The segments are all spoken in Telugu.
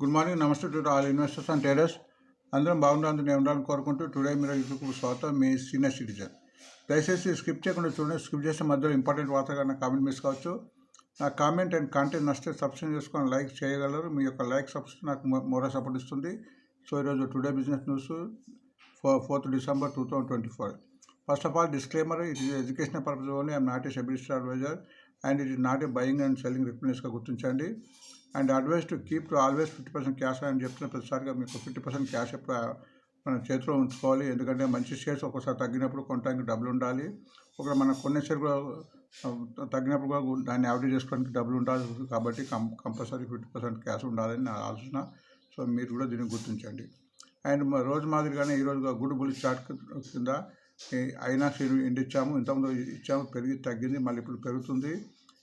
గుడ్ మార్నింగ్ నమస్తే to all investors and traders. అందరం బాగుండాలని నేను ఉండాలని కోరుకుంటూ టుడే మీరు యూట్యూబ్ స్వాగతం. మీ సీనియర్ సిటిజన్. దయచేసి స్కిప్ చేయకుండా చూడండి. స్కిప్ చేసిన మధ్యలో ఇంపార్టెంట్ వార్త కానీ కామెంట్ మిస్ కావచ్చు. నా కామెంట్ అండ్ కాంటెంట్ నచ్చితే సబ్స్క్రైబ్ చేసుకొని లైక్ చేయగలరు. మీ యొక్క లైక్ సబ్స్క్రైబ్ నాకు మోరో సపోర్ట్ ఇస్తుంది. సో ఈరోజు today business news four fourth December two thousand twenty four first of all disclaimer it is education purpose only. I'm not a SEBI listed advisor and it is not a buying and selling రికమెండేషన్గా గుర్తించండి. And advice to keep to always fifty percent cash అని చెప్తున్న ప్రతిసారిగా మీకు ఫిఫ్టీ పర్సెంట్ క్యాష్ ఎప్పుడు మన చేతిలో ఉంచుకోవాలి. ఎందుకంటే మంచి షేర్స్ ఒక్కోసారి తగ్గినప్పుడు కొనడానికి డబ్బులు ఉండాలి. ఒక మన కొన్ని షేర్ కూడా తగ్గినప్పుడు కూడా దాన్ని యావరేజ్ చేసుకోవడానికి డబ్బులు ఉండాలి. కాబట్టి కం కంపల్సరీ ఫిఫ్టీ పర్సెంట్ క్యాష్ ఉండాలని నా ఆలోచన. సో మీరు కూడా దీన్ని గుర్తించండి. అండ్ రోజు మాదిరిగానే ఈరోజు గుడ్ బుల్ చార్ట్ కింద అయినా ఐనాక్స్ ఇండి ఇచ్చాము. ఇంతకుముందు ఇచ్చాము. పెరిగి తగ్గింది. మళ్ళీ ఇప్పుడు పెరుగుతుంది.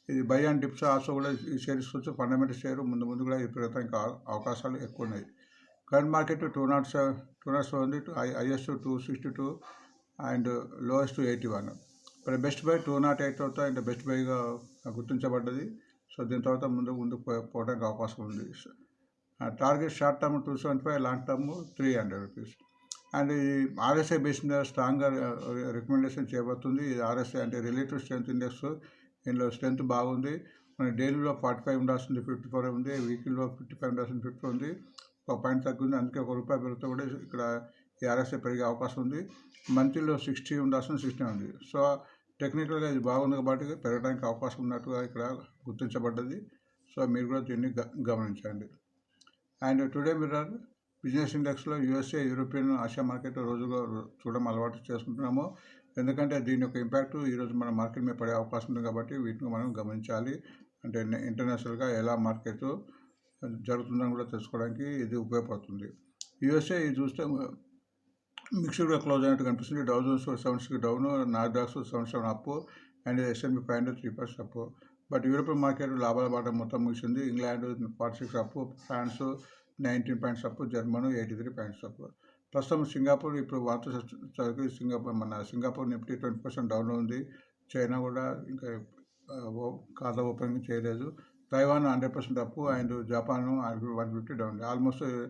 ఇది బై అండ్ డిప్స్ ఆల్సో కూడా ఈ షేర్ ఫండమెంటల్ షేర్ ముందు ముందు కూడా ఇది పెరగడానికి అవకాశాలు ఎక్కువ ఉన్నాయి. Current market two nought seven two nought seven ఉంది highest two sixty two and lowest eighty one. ఇప్పుడు best buy two nought eight అవుతా అండ్ బెస్ట్ బైగా గుర్తించబడ్డది. సో దీని తర్వాత ముందు ముందు పోవడానికి అవకాశం ఉంది. Target short term two seventy five long term three hundred rupees. And ఈ ఆర్ఎస్ఐ బేస్ మీద స్ట్రాంగ్గా రికమెండేషన్ చేయబడుతుంది ఆర్ఎస్ఐ అంటే రిలేటివ్ స్ట్రెంత్ ఇండెక్స్ దీనిలో స్ట్రెంత్ బాగుంది. మన డైలీలో ఫార్టీ ఫైవ్ ఉండాల్సింది ఫిఫ్టీ ఫోర్ ఉంది. వీక్లీలో ఫిఫ్టీ ఫైవ్ ఉండాల్సింది ఫిఫ్టీ ఉంది. ఒక పాయింట్ తగ్గింది అందుకే ఒక రూపాయి పెరిగితే కూడా ఇక్కడ ఈ ఆర్ఎస్ఐ పెరిగే అవకాశం ఉంది. మంత్లీలో సిక్స్టీ ఉండాల్సింది సిక్స్టీ ఉంది. సో టెక్నికల్గా ఇది బాగుంది కాబట్టి పెరగడానికి అవకాశం ఉన్నట్టుగా ఇక్కడ గుర్తించబడ్డది. సో మీరు కూడా దీన్ని గ- గమనించండి. అండ్ టుడే మిర్రర్ బిజినెస్ ఇండెక్స్లో యూఎస్ఏ యూరోపియన్ ఆసియా మార్కెట్ రోజుగా చూడడం అలవాటు చేసుకుంటున్నాము. ఎందుకంటే దీని యొక్క ఇంపాక్ట్ ఈరోజు మన మార్కెట్ మీద పడే అవకాశం ఉంది కాబట్టి వీటిని మనం గమనించాలి. అంటే ఇంటర్నేషనల్గా ఎలా మార్కెట్ జరుగుతుందని కూడా తెలుసుకోవడానికి ఇది ఉపయోగపడుతుంది. యూఎస్ఏ ఇది చూస్తే మిక్స్డ్గా క్లోజ్ అయినట్టు కనిపిస్తుంది. Dow Jones seven six down Nasdaq seven seven up and S&P five hundred three percent up but European market లాభాల బాట మొత్తం ముగిసింది. England forty six up France nineteen points up German eighty three points up ప్రస్తుతం సింగపూర్ ఇప్పుడు వార్త చదివి సింగపూర్ మన Singapore Nifty twenty percent down ఉంది. చైనా కూడా ఇంకా ఓ- ఖాతా ఓపెన్ చేయలేదు. Taiwan hundred percent up and Japan one fifty down. Almost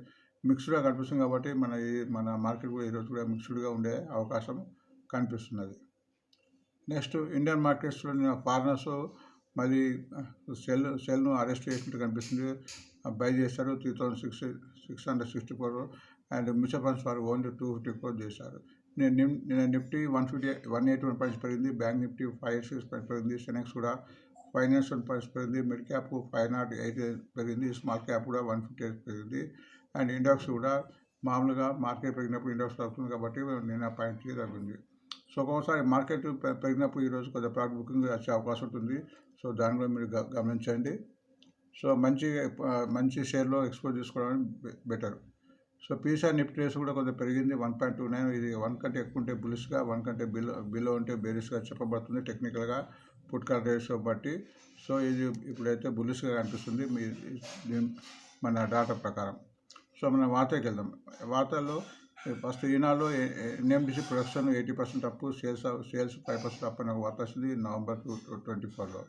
మిక్స్డ్గా కనిపిస్తుంది కాబట్టి మన ఈ మన మార్కెట్ కూడా ఈరోజు కూడా మిక్స్డ్గా ఉండే అవకాశం కనిపిస్తున్నది. నెక్స్ట్ ఇండియన్ మార్కెట్స్లో ఫారినర్స్ మరి సెల్ సెల్ను అరెస్ట్ చేసినట్టు కనిపిస్తుంది. బై చేశారు three thousand six six hundred sixty four. And mutual funds వారు ఓన్లీ టూ ఫిఫ్టీ ఫోర్ చేశారు. నేను నేను Nifty one fifty one eighty one points పెరిగింది bank Nifty five eight six points పెరిగింది సెనెక్స్ కూడా ఫైనాన్స్ వన్ పాయింట్స్ పెరిగింది mid cap five nought eight పెరిగింది స్మాల్ క్యాప్ కూడా వన్ ఫిఫ్టీ ఎయిట్ పెరిగింది. అండ్ ఇండెక్స్ కూడా మామూలుగా మార్కెట్ పెరిగినప్పుడు ఇండెక్స్ తగ్గుతుంది కాబట్టి నేను ఆ పాయింట్ తగ్గింది. సో ఒక్కొక్కసారి మార్కెట్ పెరిగినప్పుడు ఈరోజు కొద్దిగా ప్రాడక్ట్ బుకింగ్ వచ్చే అవకాశం ఉంటుంది. సో దాని కూడా మీరు గ- గమనించండి. సో మంచి మంచి షేర్లో ఎక్స్పోజ్ చేసుకోవడం బెటర్. సో పీసా నిఫ్టీ కూడా కొంత పెరిగింది. వన్ పాయింట్ టూ నైన్ ఇది వన్ కంటే ఎక్కువ ఉంటే బులిష్గా వన్ కంటే బిలో బిలో ఉంటే బేరిస్గా చెప్పబడుతుంది టెక్నికల్గా పుట్కాల రేషియో బట్టి. సో ఇది ఇప్పుడైతే బులిష్గా కనిపిస్తుంది. మీ మన డాటా ప్రకారం. సో మనం వార్తకి వెళ్దాం. వార్తల్లో first Eenadu NMDC production eighty percent up sales sales five percent up అని ఒక వార్త వచ్చింది నవంబర్ టూ ట్వంటీ ఫోర్లో.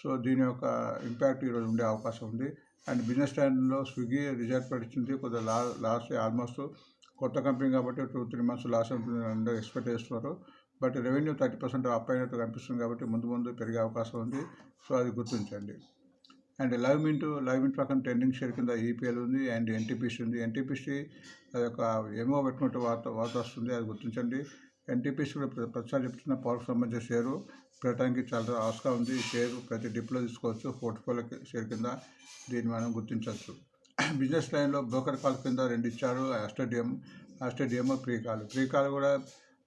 సో దీని యొక్క ఇంపాక్ట్ ఈరోజు ఉండే అవకాశం ఉంది. అండ్ బిజినెస్ స్టాండ్లో స్విగ్గీ రిజల్ట్ పెట్టింది కొద్దిగా లా లాస్ట్ ఆల్మోస్ట్ కొత్త కంపెనీ కాబట్టి టూ త్రీ మంత్స్ లాస్ ఉంటుంది అందరూ ఎక్స్పెక్ట్ చేస్తున్నారు. But revenue thirty percent up అయినట్టు కనిపిస్తుంది కాబట్టి ముందు ముందు పెరిగే అవకాశం ఉంది. సో అది గుర్తించండి. And Live Mint Live Mint పక్కన ట్రెండింగ్ షేర్ కింద ఈపీఎల్ ఉంది అండ్ ఎన్టీపీసీ ఉంది. ఎన్టీపీసీ అది ఒక ఏమో పెట్టుకుంటే వార్త వార్త వస్తుంది అది గుర్తించండి. ఎన్టీపీసీ కూడా ప్ర- ప్రతిసారి చెప్తున్న పవర్కి సంబంధించిన షేరు పెట్టడానికి చాలా ఆస్కా ఉంది. ఈ షేర్ ప్రతి డిప్లో తీసుకోవచ్చు పోర్ట్ఫోలియో షేర్ కింద దీన్ని మనం గుర్తించవచ్చు. బిజినెస్ లైన్లో బ్రోకర్ కాల్ కింద రెండు ఇచ్చారు ఆస్టేడియం ఆస్టేడియం ప్రీ కాల్ ప్రీ కాల్ కూడా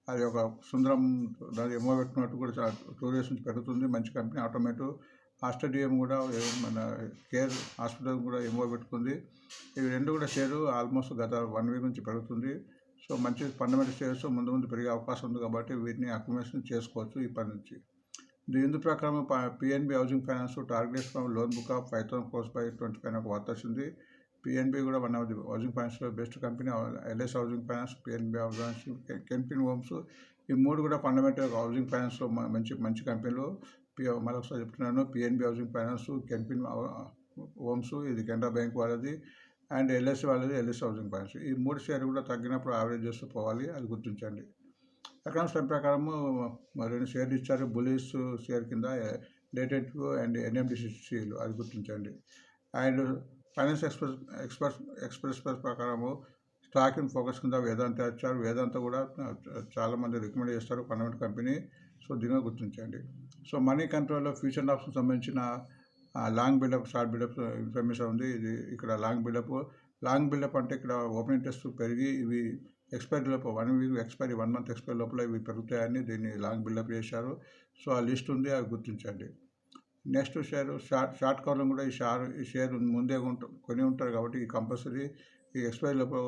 అది ఒక సుందరం దాని ఏమో పెట్టుకున్నట్టు కూడా టూరిస్ట్ నుంచి పెరుగుతుంది. మంచి కంపెనీ ఆటోమేటిక్ ఆస్టేడియం కూడా మన కేర్ హాస్పిటల్ కూడా ఎమో పెట్టుకుంది. ఇవి రెండు కూడా షేరు ఆల్మోస్ట్ గత వన్ వీక్ నుంచి పెరుగుతుంది. సో మంచి ఫండమెంటల్ షేర్స్ ముందు ముందు పెరిగే అవకాశం ఉంది కాబట్టి వీటిని అక్యుమేషన్ చేసుకోవచ్చు ఈ పని నుంచి. దీని ప్రకారం PNB housing finance targets from loan book of five thousand crores by twenty five ఒక వార్త వచ్చింది. పిఎన్బి కూడా వన్ ఆఫ్ ది హౌసింగ్ ఫైనాన్స్లో best company LIC housing finance PNB housing Canfin homes ఈ మూడు కూడా ఫండమెంటల్ హౌసింగ్ ఫైనాన్స్లో మంచి మంచి కంపెనీలు. పి మరొకసారి చెప్తున్నాను. PNB housing finance Canfin Homes ఇది కెనరా బ్యాంక్ వాళ్ళది. అండ్ ఎల్ఎస్సీ వాళ్ళది ఎల్ఎస్సి హౌసింగ్ ఫైనాన్స్ ఈ మూడు షేర్ కూడా తగ్గినప్పుడు యావరేజ్ చేస్తూ పోవాలి అది గుర్తించండి. ఎకనామిక్స్ టైం ప్రకారము మరి రెండు షేర్లు ఇచ్చారు బులీస్ షేర్ కింద డేటెడ్ అండ్ ఎన్ఎండిసిలు అది గుర్తించండి. And finance express express express ప్రకారము స్టాక్ ఇన్ ఫోకస్ కింద వేదాంత ఇచ్చారు. వేదాంత కూడా చాలామంది రికమెండ్ చేస్తారు ఫండమెంటల్ కంపెనీ. సో దీనిగా గుర్తించండి. సో మనీ కంట్రోల్లో ఫ్యూచర్ ఆప్షన్ సంబంధించిన long buildup short buildup information ఉంది. ఇది ఇక్కడ లాంగ్ బిల్డప్. లాంగ్ బిల్డప్ అంటే ఇక్కడ ఓపెన్ ఇంట్రెస్ట్ పెరిగి ఇవి ఎక్స్పైరీ లోపల one week expiry one month expiry లోపల ఇవి పెరుగుతాయని దీన్ని లాంగ్ బిల్డప్ చేశారు. సో ఆ లిస్ట్ ఉంది అది గుర్తించండి. నెక్స్ట్ షేర్ షార్ట్ షార్ట్ కవర్లో కూడా ఈ షార్ ఈ షేర్ ముందే ఉంట కొని ఉంటారు కాబట్టి ఈ కంపల్సరీ ఈ ఎక్స్పైరీ లోపల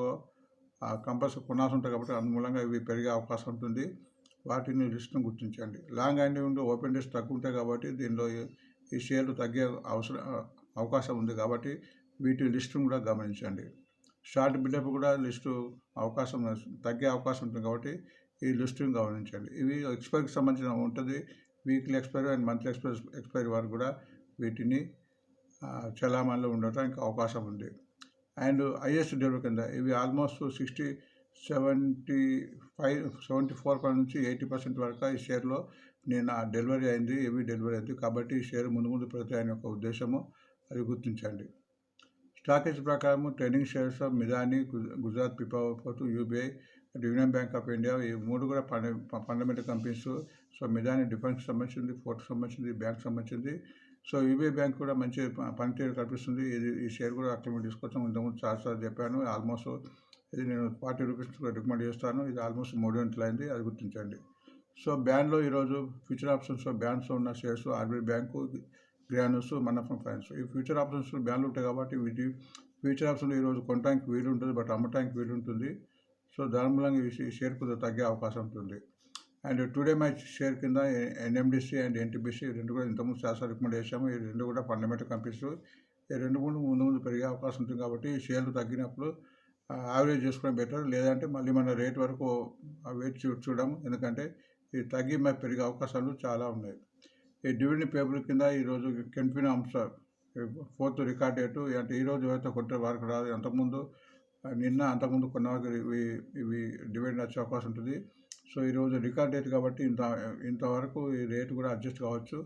కంపల్సరీ కొనాల్సి ఉంటుంది కాబట్టి అందుమూలంగా ఇవి పెరిగే అవకాశం ఉంటుంది. వాటిని లిస్ట్ను గుర్తించండి. లాంగ్ అండ్ ఓపెన్ డేస్ తక్కువ ఉంటాయి కాబట్టి దీనిలో ఈ- షేర్లు తగ్గే అవసరం అవకాశం ఉంది కాబట్టి వీటి లిస్టును కూడా గమనించండి. షార్ట్ బిల్డప్ కూడా లిస్టు అవకాశం తగ్గే అవకాశం ఉంటుంది కాబట్టి ఈ లిస్టును గమనించండి. ఇవి ఎక్స్పైరీకి సంబంధించిన ఉంటుంది. Weekly expiry and monthly expiry expiry వరకు కూడా వీటిని చలామణిలో ఉండటానికి అవకాశం ఉంది. అండ్ హైయెస్ట్ డెలివరీ కింద ఇవి almost sixty seventy five seventy four నుంచి ఎయిటీ పర్సెంట్ వరకు ఈ షేర్లో నేను ఆ డెలివరీ అయింది ఏవి డెలివరీ అయింది కాబట్టి ఈ షేర్ ముందు ముందు పెరుగుతాయని ఒక ఉద్దేశము అది గుర్తించండి. స్టాకేజ్ ప్రకారం trading shares of Midhani Gujarat Pipavav port UBI and union bank of India ఈ మూడు కూడా పండ fundamental companies. So Midhani defence సంబంధించింది ఫోర్ట్ సంబంధించింది బ్యాంక్ సంబంధించింది. సో యూబీఐ బ్యాంక్ కూడా మంచి పనితీరు కల్పిస్తుంది. ఇది ఈ షేర్ కూడా అక్లిమెంట్ తీసుకొచ్చాం. ఇంతకుముందు చాలాసార్లు చెప్పాను. ఆల్మోస్ట్ ఇది నేను ఫార్టీ రూపీస్ రికమెండ్ చేస్తాను. ఇది ఆల్మోస్ట్ మూడు గంటలు అయింది. అది గుర్తించండి. సో బ్యాన్లో ఈరోజు ఫ్యూచర్ ఆప్షన్స్ బ్యాన్స్ ఉన్న shares RBI bank Granules Manappuram finance. ఈ ఫ్యూచర్ ఆప్షన్స్ బ్యాన్లు ఉంటాయి కాబట్టి వీటి ఫ్యూచర్ ఆప్షన్లు ఈరోజు కొనడానికి వీలు ఉంటుంది బట్ అమ్మటానికి వీలు ఉంటుంది. సో దాని మూలంగా ఈ షేర్ కొద్దిగా తగ్గే అవకాశం ఉంటుంది. అండ్ టుడే మ్యాచ్ షేర్ కింద ఎన్ఎండిసి అండ్ ఎన్టీబీసీ రెండు కూడా ఇంతకుముందు శాస్త్ర రికమెండ్ చేశాము. ఈ రెండు కూడా ఫండమెంటల్ కంపెనీస్. ఈ రెండు మూడు ముందు ముందు పెరిగే అవకాశం ఉంటుంది కాబట్టి ఈ షేర్లు తగ్గినప్పుడు యావరేజ్ చేసుకోవడం బెటర్. లేదంటే మళ్ళీ మన రేట్ వరకు వెయిట్ చూ చూడము. ఎందుకంటే ఇది తగ్గి మరి పెరిగే అవకాశాలు చాలా ఉన్నాయి. ఈ డివిడెండ్ పేపర్ కింద ఈరోజు కెన్ఫిన్ అంశ ఫోర్త్ రికార్డ్ డేటు అంటే ఈరోజు అయితే కొట్టే వారికి రాదు అంతకుముందు నిన్న అంతకుముందు కొన్న వారికి ఇవి ఇవి డివిడెండ్ వచ్చే అవకాశం ఉంటుంది. సో ఈరోజు రికార్డ్ డేట్ కాబట్టి ఇంత ఇంతవరకు ఈ రేటు కూడా అడ్జస్ట్ కావచ్చు.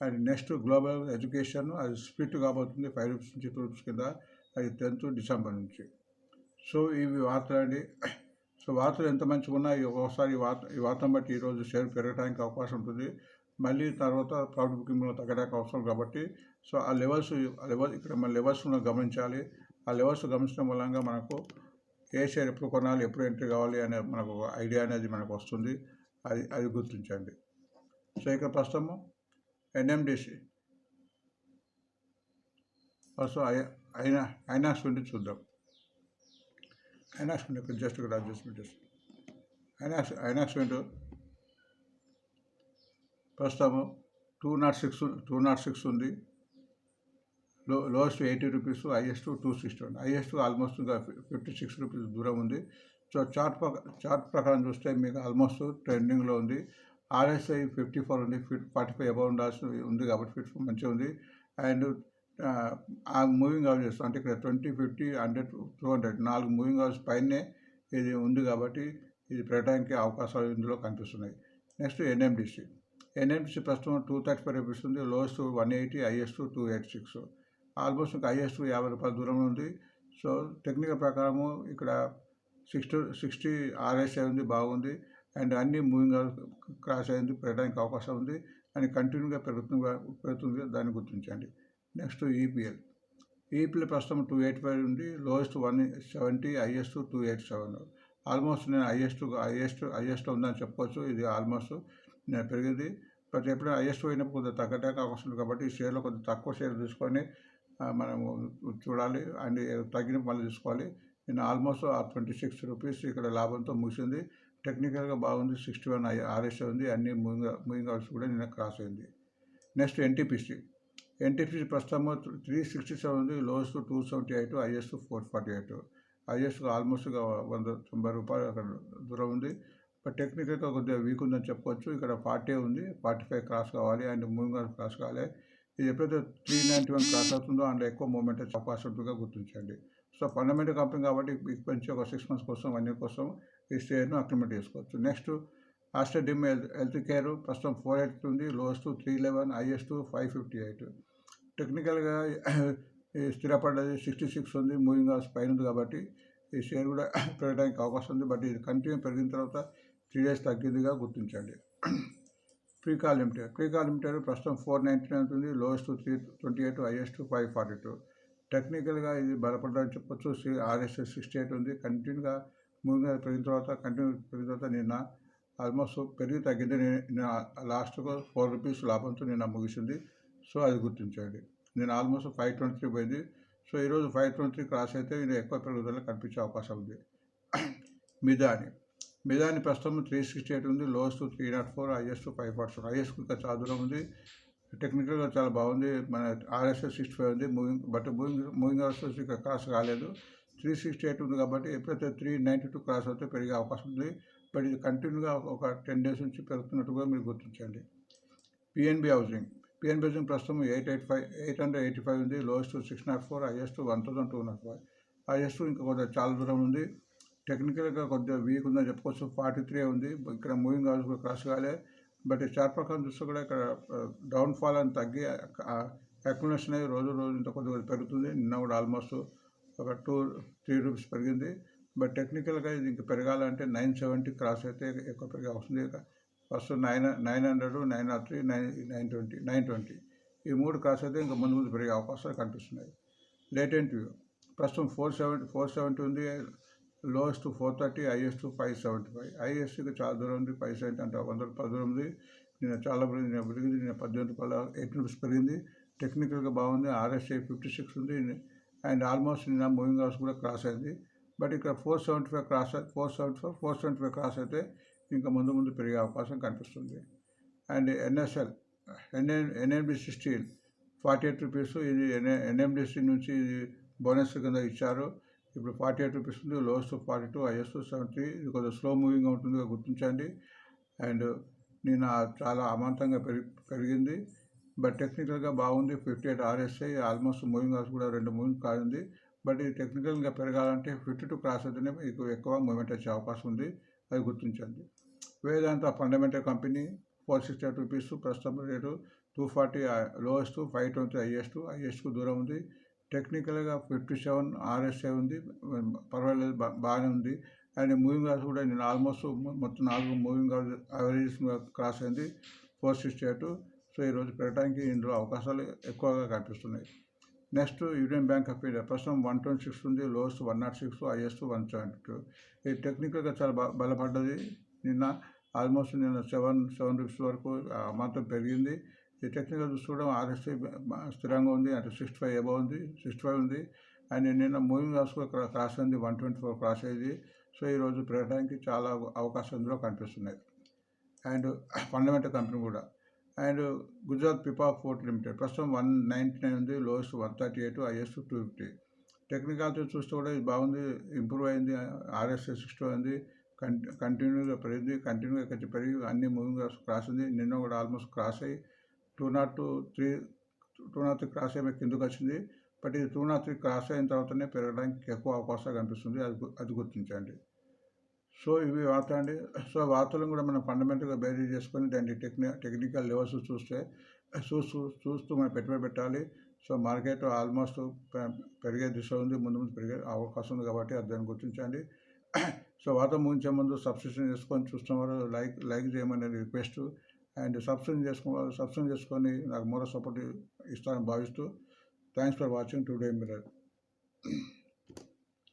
అండ్ నెక్స్ట్ గ్లోబల్ ఎడ్యుకేషన్ అది స్ప్లిట్ కాబోతుంది ఫైవ్ రూపీస్ నుంచి టూ రూపీస్ కింద అది టెన్త్ డిసెంబర్ నుంచి. సో ఇవి వార్తలు అండి సో వార్తలు ఎంత మంచిగా ఉన్నాయో ఈ ఒకసారి ఈ వార్త ఈ వార్తను బట్టి ఈరోజు షేర్ పెరగడానికి అవకాశం ఉంటుంది మళ్ళీ తర్వాత ప్రాఫిట్ బుకింగ్లో తగ్గడానికి అవసరం కాబట్టి సో ఆ లెవెల్స్ లెవెల్ ఇక్కడ మన లెవెల్స్ గమనించాలి ఆ లెవెల్స్ గమనించడం మూలంగా మనకు ఏ షేర్ ఎప్పుడు కొనాలి ఎప్పుడు ఎంట్రీ కావాలి అనే మనకు ఒక ఐడియా అనేది మనకు వస్తుంది అది అది గుర్తించండి సో ఇక్కడ ప్రస్తుతము ఎన్ఎండిసి ప్రస్తుతం ఐ ఐనా ఐనాక్స్ నుండి చూద్దాం ఐనాక్స్ నుండి జస్ట్ ఇక్కడ అడ్జస్ట్మెంట్ చేస్తాం ఐనాక్స్ ఐనాక్స్ విండో ప్రస్తుతము two nought six two nought six ఉంది లో lowest eighty rupees highest two sixty ఉంది హైయెస్ట్ ఆల్మోస్ట్ ఇంకా ఫిఫ్టీ సిక్స్ రూపీస్ దూరం ఉంది. సో చార్ట్ ప్రక చార్ట్ ప్రకారం చూస్తే మీకు ఆల్మోస్ట్ ట్రెండింగ్లో ఉంది. ఆర్ఎస్ఐ ఫిఫ్టీ ఫోర్ ఉంది. ఫిఫ్ ఫార్టీ ఫైవ్ అబౌవ్ ఉండాల్సి ఉంది కాబట్టి ఫిఫ్టీ మంచిగా ఉంది. అండ్ మూవింగ్ అవర్స్ అంటే ఇక్కడ twenty fifty hundred two hundred నాలుగు మూవింగ్ అవర్స్ పైనే ఇది ఉంది కాబట్టి ఇది పెట్టడానికి అవకాశాలు ఇందులో కనిపిస్తున్నాయి. నెక్స్ట్ ఎన్ఎండిసి ఎన్ఎండిసి ప్రస్తుతం టూ థర్టీ ఫైవ్ రూపీస్ ఉంది lowest one eighty highest two eight six almost ఇంకా హైయెస్ట్ యాభై రూపాయల దూరంలో ఉంది. సో టెక్నికల్ ప్రకారము ఇక్కడ సిక్స్టీ సిక్స్టీ ఆర్ఎస్ఐ ఉంది బాగుంది. అండ్ అన్ని మూవింగ్ క్రాస్ అయింది పెరగడానికి అవకాశం ఉంది. అండ్ కంటిన్యూగా పెరుగుతుంది పెరుగుతుంది దాన్ని గుర్తించండి. Next EPL. ఈపీఎల్ ప్రస్తుతం టూ ఎయిట్ ఫైవ్ ఉంది. Lowest one seventy highest two eight seven. Almost నేను హైయెస్ట్ హైయెస్ట్ హైయెస్ట్ ఉందని చెప్పొచ్చు. ఇది ఆల్మోస్ట్ నేను పెరిగింది. ప్రతి ఎప్పుడైనా హైయెస్ట్ పోయినప్పుడు కొద్దిగా తగ్గడానికి అవకాశం ఉంది కాబట్టి ఈ షేర్లో కొద్దిగా తక్కువ షేర్ తీసుకొని మనము చూడాలి. అండ్ తగ్గిన మళ్ళీ తీసుకోవాలి. నేను ఆల్మోస్ట్ ఆ ట్వంటీ సిక్స్ రూపీస్ ఇక్కడ లాభంతో ముగిసింది. టెక్నికల్గా బాగుంది. సిక్స్టీ వన్ ఆర్ఎస్ ఉంది. అన్ని మూవింగ్ మూవింగ్ అవర్స్ కూడా నిన్న క్రాస్ అయింది. Next NTPC. ఎన్టీపీసీ ప్రస్తుతం త్రీ సిక్స్టీ సెవెన్ ఉంది lowest two seventy eight highest four forty eight. Highest ఆల్మోస్ట్గా వంద తొంభై రూపాయలు అక్కడ దూరం ఉంది. బట్ టెక్నికల్గా కొద్దిగా వీక్ ఉందని చెప్పుకోవచ్చు ఇక్కడ ఫార్టీ ఉంది ఫార్టీ ఫైవ్ క్రాస్ కావాలి అండ్ మూవింగ్ క్రాస్ కావాలి. ఇది ఎప్పుడైతే త్రీ నైంటీ వన్ క్రాస్ అవుతుందో అందులో ఎక్కువ మూమెంట్ వచ్చే అవకాశం ఉంటుందిగా గుర్తించండి. సో ఫండమెంటల్ కంపెనీ కాబట్టి మీకు ఒక సిక్స్ మంత్స్ కోసం వన్ ఇయర్ కోసం ఈ షేర్ను అక్లిమేట్ చేసుకోవచ్చు. Next hostel DM health care ప్రస్తుతం ఫోర్ ఎయిట్ ఉంది lowest three eleven highest five fifty eight టెక్నికల్గా స్థిరపడ్డది సిక్స్టీ సిక్స్ ఉంది మూవింగ్ అవర్స్ పైన ఉంది కాబట్టి ఈ షేర్ కూడా పెరగడానికి అవకాశం ఉంది. బట్ ఇది కంటిన్యూ పెరిగిన తర్వాత త్రీ డేస్ తగ్గిందిగా గుర్తించండి. ప్రీకాల్ లిమిటెడ్ ప్రీకాల్ లిమిటెడ్ ప్రస్తుతం ఫోర్ నైంటీ నైన్ ఉంది lowest three twenty eight highest five forty two టెక్నికల్గా ఇది బలపడదని చెప్పొచ్చు సి- సిక్స్టీ ఎయిట్ ఉంది. కంటిన్యూగా మూవింగ్ పెరిగిన తర్వాత కంటిన్యూ పెరిగిన తర్వాత నిన్న ఆల్మోస్ట్ పెరిగి తగ్గింది. నేను లాస్ట్కు ఫోర్ రూపీస్ లాభంతో నేను ముగిసింది. సో అది గుర్తించండి. నేను ఆల్మోస్ట్ ఫైవ్ ట్వంటీ త్రీ పోయింది. సో ఈరోజు ఫైవ్ ట్వంటీ త్రీ క్రాస్ అయితే ఇది ఎక్కువ పెరుగుదల కనిపించే అవకాశం ఉంది. మిదాని మిదాని ప్రస్తుతం త్రీ సిక్స్టీ ఎయిట్ ఉంది. Lowest three nought four highest five percent highest ఇంకా చాలా దూరం ఉంది. టెక్నికల్గా చాలా బాగుంది. మన ఆర్ఎస్ఎస్ సిక్స్టీ ఫైవ్ ఉంది. Moving but moving moving RSI ఇంకా క్రాస్ కాలేదు. త్రీ సిక్స్టీ ఎయిట్ ఉంది కాబట్టి ఎప్పుడైతే త్రీ నైంటీ టూ క్రాస్ అయితే పెరిగే అవకాశం ఉంది. బట్ ఇది కంటిన్యూగా ఒక టెన్ డేస్ నుంచి పెరుగుతున్నట్టుగా మీరు గుర్తించండి. పిఎన్బి హౌసింగ్ పిఎన్బి హౌసింగ్ ప్రస్తుతం eight eight five eight hundred eighty five ఉంది. Lowest six nought four highest one thousand two nought five. Highest ఇంకా కొద్దిగా చాలా దూరం ఉంది. టెక్నికల్గా కొద్దిగా వీక్ ఉందని చెప్పుకోవచ్చు. ఫార్టీ త్రీ ఉంది. ఇక్కడ మూవింగ్ హౌస్ కూడా క్రాస్ కాలే. బట్ చార్ట్ ప్రకారం చూస్తే కూడా ఇక్కడ డౌన్ ఫాల్ అని తగ్గి అక్యుమిలేషన్ అయ్యి రోజు రోజు ఇంత కొద్దిగా పెరుగుతుంది. నిన్న కూడా ఆల్మోస్ట్ ఒక టూ త్రీ రూపీస్ పెరిగింది. బట్ టెక్నికల్గా ఇది ఇంకా పెరగాలంటే నైన్ సెవెంటీ క్రాస్ అయితే ఎక్కువ పెరిగే వస్తుంది first nine nine hundred nine or three nine nine twenty nine twenty. ఈ మూడు క్రాస్ అయితే ఇంకా ముందు ముందు పెరిగే అవకాశాలు కనిపిస్తున్నాయి. Latent View. ప్రస్తుతం ఫోర్ సెవెంటీ ఫోర్ సెవెంటీ ఉంది. Lowest four thirty highest five seventy five. హైయెస్ట్కి చాలా దూరం ఉంది. ఫైవ్ సెవెంటీ అంటే వంద రూపాయల దూరం ఉంది. నేను చాలా పెరిగింది నేను పెరిగింది. నేను పద్దెనిమిది రూపాయల ఎయిట్ రూపీస్ పెరిగింది. టెక్నికల్గా బాగుంది. ఆర్ఎస్ఐ ఫిఫ్టీ సిక్స్ ఉంది. అండ్ ఆల్మోస్ట్ నిన్న మూవింగ్ హౌస్ కూడా క్రాస్ అయింది. బట్ ఇక్కడ four seventy five cross four seventy five four seventy five cross అయితే ఇంకా ముందు ముందు పెరిగే అవకాశం కనిపిస్తుంది. And NSL NN NMDC steel forty eight rupees ఇది ఎన్ఏ ఎన్ఎండిసి నుంచి ఇది బోనస్ కింద ఇచ్చారు. ఇప్పుడు ఫార్టీ ఎయిట్ రూపీస్ ఉంది lowest forty two highest seventy ఇది కొంచెం స్లో మూవింగ్ ఉంటుంది గుర్తించండి. అండ్ నేను చాలా అమాంతంగా పెరిగి పెరిగింది. బట్ టెక్నికల్గా బాగుంది fifty eight RSI almost moving averages కూడా రెండు మూవింగ్ కానుంది. బట్ ఇది టెక్నికల్గా పెరగాలంటే ఫిఫ్టీ టు క్రాస్ అయితేనే మీకు ఎక్కువ మూమెంట్ వచ్చే అవకాశం ఉంది. అది గుర్తించండి. Vedanta fundamental company four sixty eight rupees ప్రస్తుతం rate two forty lowest five twenty highest హైయెస్ట్కు దూరం ఉంది. టెక్నికల్గా ఫిఫ్టీ సెవెన్ ఆర్ఎస్ఐ ఉంది. పర్వాలేదు బాగానే ఉంది. అండ్ మూవింగ్ అవర్స్ కూడా నేను ఆల్మోస్ట్ మొత్తం నాలుగు మూవింగ్ అవర్స్ అవరేజెస్ క్రాస్ అయింది. Four sixty eight. సో ఈరోజు పెట్టడానికి ఇందులో అవకాశాలు ఎక్కువగా కనిపిస్తున్నాయి. Next Union Bank of India. ప్రస్తుతం వన్ ట్వంటీ సిక్స్ ఉంది lowest one nought six highest one seventy two. ఇది టెక్నికల్గా చాలా బ బలపడ్డది. నిన్న ఆల్మోస్ట్ నిన్న సెవెన్ సెవెన్ రూపీస్ వరకు మాత్రం పెరిగింది. ఈ టెక్నికల్ చూసుకోవడం ఆర్ఎస్ఐ స్థిరంగా ఉంది. అంటే సిక్స్టీ ఫైవ్ ఎబో ఉంది సిక్స్టీ ఫైవ్ ఉంది. అండ్ నిన్న మూవింగ్ హాస్ కూడా క్రాస్ అయింది వన్ ట్వంటీ ఫోర్ క్రాస్ అయ్యింది సో ఈరోజు పెరగడానికి చాలా అవకాశం ఇందులో కనిపిస్తున్నాయి. అండ్ ఫండమెంటల్ కంపెనీ కూడా. And Gujarat Pipavav port limited. ప్రస్తుతం వన్ నైంటీ నైన్ ఉంది lowest one thirty eight highest two fifty. టెక్నికల్తో చూస్తే కూడా ఇది బాగుంది ఇంప్రూవ్ అయింది ఆర్ఎస్ఎస్ సిక్స్టీ అయింది కంటి కంటిన్యూగా పెరిగింది కంటిన్యూగా కొంచెం పెరిగి అన్ని మూవింగ్ క్రాస్ ఉంది. నిన్న కూడా ఆల్మోస్ట్ క్రాస్ అయ్యి two nought two three two nought three cross అయ్యే కిందకు వచ్చింది. బట్ ఇది టూ నాట్ త్రీ క్రాస్ అయిన తర్వాతనే పెరగడానికి ఎక్కువ అవకాశాలు కనిపిస్తుంది అది అది గుర్తించండి. సో ఇవి వార్త అండి. సో వార్తలను కూడా మనం ఫండమెంటల్గా బేరీ చేసుకొని దాన్ని టెక్ని టెక్నికల్ లెవెల్స్ చూస్తే చూస్తూ చూస్తూ మనం పెట్టుబడి పెట్టాలి. సో మార్కెట్ ఆల్మోస్ట్ పెరిగే దిశ ఉంది ముందు ముందు పెరిగే అవకాశం ఉంది కాబట్టి అది దాన్ని గుర్తించండి. సో వార్త ముగించే ముందు సబ్స్క్రిప్షన్ చేసుకొని చూస్తున్న వారు లైక్ లైక్ చేయమని రిక్వెస్ట్. అండ్ సబ్స్క్రిప్షన్ చేసుకున్న వాళ్ళు సబ్స్క్రిప్షన్ చేసుకొని నాకు మరో సపోర్ట్ ఇస్తారని భావిస్తూ thanks for watching Today Mirror